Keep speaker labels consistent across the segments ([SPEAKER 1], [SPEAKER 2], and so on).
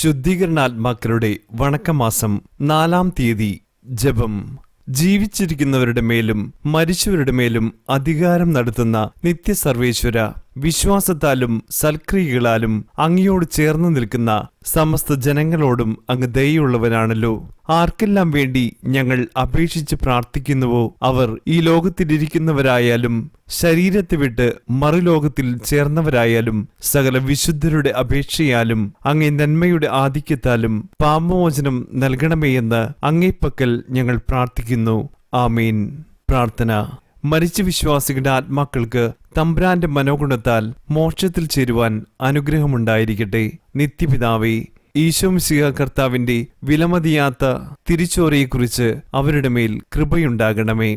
[SPEAKER 1] ശുദ്ധീകരണാത്മാക്കളുടെ വണക്കമാസം നാലാം തീയതി ജപം. ജീവിച്ചിരിക്കുന്നവരുടെ മേലും മരിച്ചവരുടെ മേലും അധികാരം നടത്തുന്ന നിത്യസർവേശ്വര വിശ്വാസത്താലും സൽക്രിയകളാലും അങ്ങയോട് ചേർന്ന് നിൽക്കുന്ന സമസ്ത ജനങ്ങളോടും അങ്ങ് ദയുള്ളവനാണല്ലോ ആർക്കെല്ലാം വേണ്ടി ഞങ്ങൾ അപേക്ഷിച്ച് പ്രാർത്ഥിക്കുന്നുവോ? അവർ ഈ ലോകത്തിലിരിക്കുന്നവരായാലും ശരീരത്തെ വിട്ട് മറുലോകത്തിൽ ചേർന്നവരായാലും സകല വിശുദ്ധരുടെ അപേക്ഷയാലും അങ്ങേ നന്മയുടെ ആധിക്യത്താലും പാപമോചനം നൽകണമേ എന്ന് അങ്ങേപ്പക്കൽ ഞങ്ങൾ പ്രാർത്ഥിക്കുന്നു. ആമീൻ. പ്രാർത്ഥന. മരിച്ച വിശ്വാസികളുടെ ആത്മാക്കൾക്ക് തമ്പ്രാന്റെ മനോഗുണത്താൽ മോക്ഷത്തിൽ ചേരുവാൻ അനുഗ്രഹമുണ്ടായിരിക്കട്ടെ. നിത്യപിതാവേ ഈശോമിശിഹ കർത്താവിന്റെ വിലമതിയാത്ത തിരിച്ചോരയെക്കുറിച്ച് അവരുടെ മേൽ കൃപയുണ്ടാകണമേ.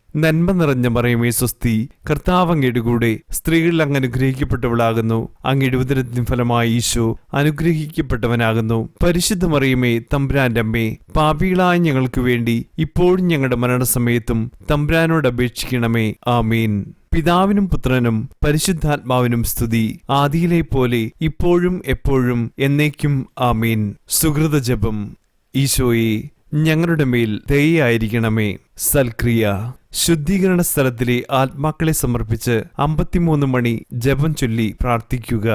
[SPEAKER 1] നന്മ നിറഞ്ഞ മറിയമേ സ്വസ്തി കർത്താവ് അങ്ങയുടെ കൂടെ സ്ത്രീകളിൽ അങ്ങ് അനുഗ്രഹിക്കപ്പെട്ടവളാകുന്നു. അങ്ങയുടെ ഉദരത്തിൻ ഫലമായി ഈശോ അനുഗ്രഹിക്കപ്പെട്ടവനാകുന്നു. പരിശുദ്ധ മറിയമേ തമ്പുരാന്റെ അമ്മേ പാപികളായ ഞങ്ങൾക്ക് വേണ്ടി ഇപ്പോഴും ഞങ്ങളുടെ മരണസമയത്തും തമ്പുരാനോട് അപേക്ഷിക്കണമേ. ആമീൻ. പിതാവിനും പുത്രനും പരിശുദ്ധാത്മാവിനും സ്തുതി. ആദിയിലെ പോലെ ഇപ്പോഴും എപ്പോഴും എന്നേക്കും ആമീൻ. സുഹൃത ജപം. ഈശോയെ ഞങ്ങളുടെ മേൽ ദയായിരിക്കണമേ സൽക്രിയ. ശുദ്ധീകരണ സ്ഥലത്തിലെ ആത്മാക്കളെ സമർപ്പിച്ച് അമ്പത്തിമൂന്ന് മണി ജപം ചൊല്ലി പ്രാർത്ഥിക്കുക.